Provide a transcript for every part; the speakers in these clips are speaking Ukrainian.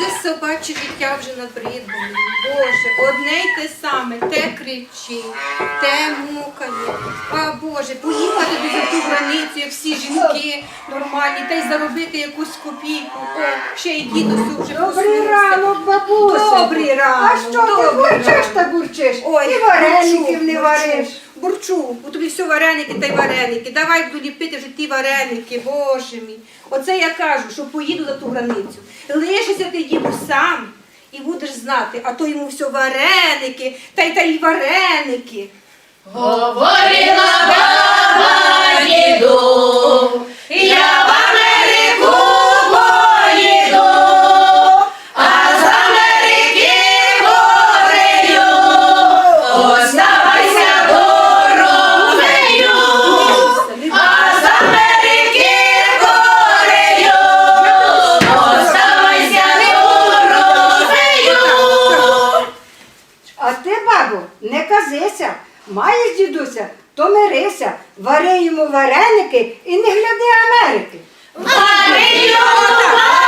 Це собаче життя вже набридло. Боже, одне й те саме, те кричить, те мукає. А Боже, поїхати за ту границю, як всі жінки нормальні, та й заробити якусь копійку. О, ще й дідусю вже Добрий посмілився. ранок, бабуся. Добрий ранок, А що ти добрий бурчиш ранок. та бурчиш? Ой, І вареників не бурчу, вариш. Бурчу, бо тобі все вареники та й вареники. Давай буду ліпити вже ті вареники, боже мій. Оце я кажу, що поїду за ту границю. Лишися ти діду сам і будеш знати, а то йому все вареники, та й та й вареники. Говорила баба не казися. Маєш дідуся, то мирися, вари йому вареники і не гляди Америки. Марію вареники,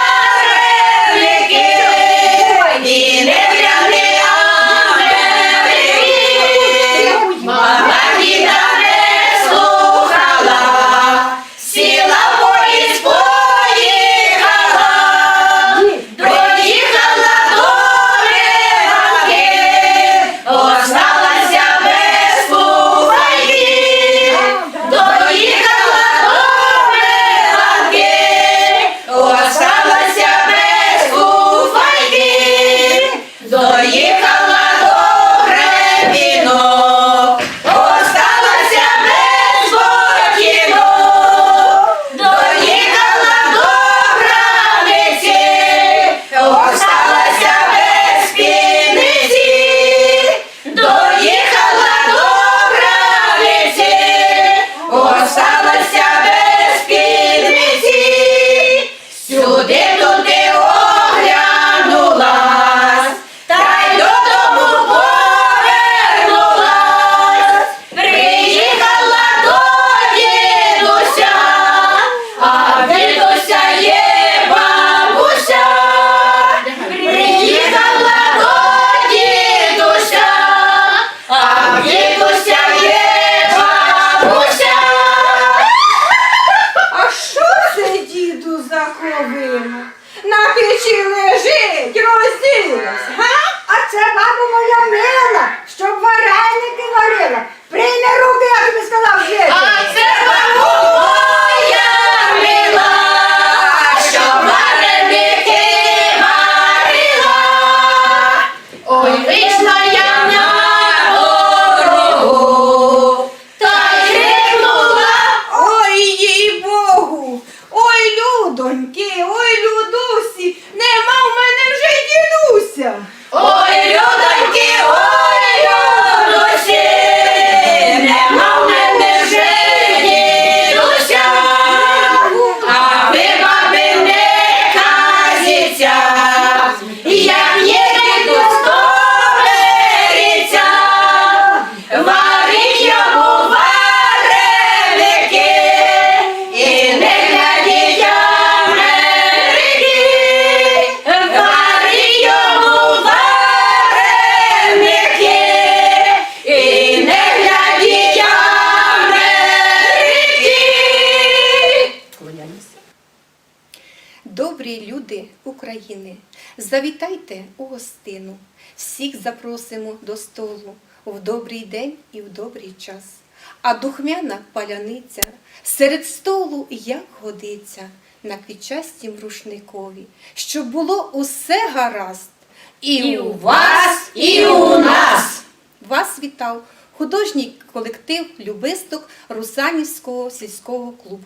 діду за ковина? На печі лежить, розділась, га? А це баба моя мила, щоб вареники люди України, завітайте у гостину. Всіх запросимо до столу в добрий день і в добрий час. А духмяна паляниця серед столу як годиться на квітчастім рушникові, щоб було усе гаразд. І у вас, і у нас. Вас вітав художній колектив Любисток Русанівського сільського клубу.